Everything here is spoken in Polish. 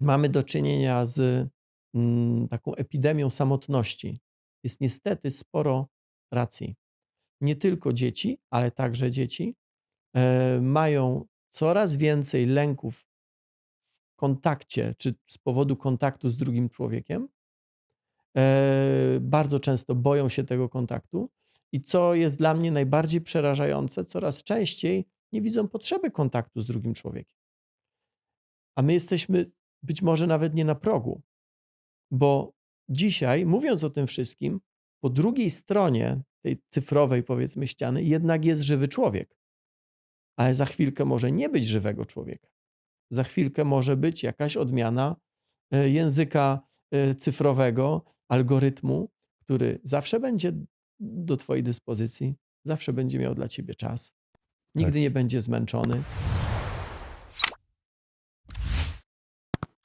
mamy do czynienia z mm, taką epidemią samotności. Jest niestety sporo racji. Nie tylko dzieci, ale także dzieci e, mają coraz więcej lęków w kontakcie, czy z powodu kontaktu z drugim człowiekiem. E, bardzo często boją się tego kontaktu. I co jest dla mnie najbardziej przerażające, coraz częściej nie widzą potrzeby kontaktu z drugim człowiekiem. A my jesteśmy być może nawet nie na progu, bo dzisiaj, mówiąc o tym wszystkim, po drugiej stronie tej cyfrowej, powiedzmy, ściany, jednak jest żywy człowiek. Ale za chwilkę może nie być żywego człowieka. Za chwilkę może być jakaś odmiana e, języka e, cyfrowego, algorytmu, który zawsze będzie do Twojej dyspozycji, zawsze będzie miał dla Ciebie czas, nigdy nie będzie zmęczony.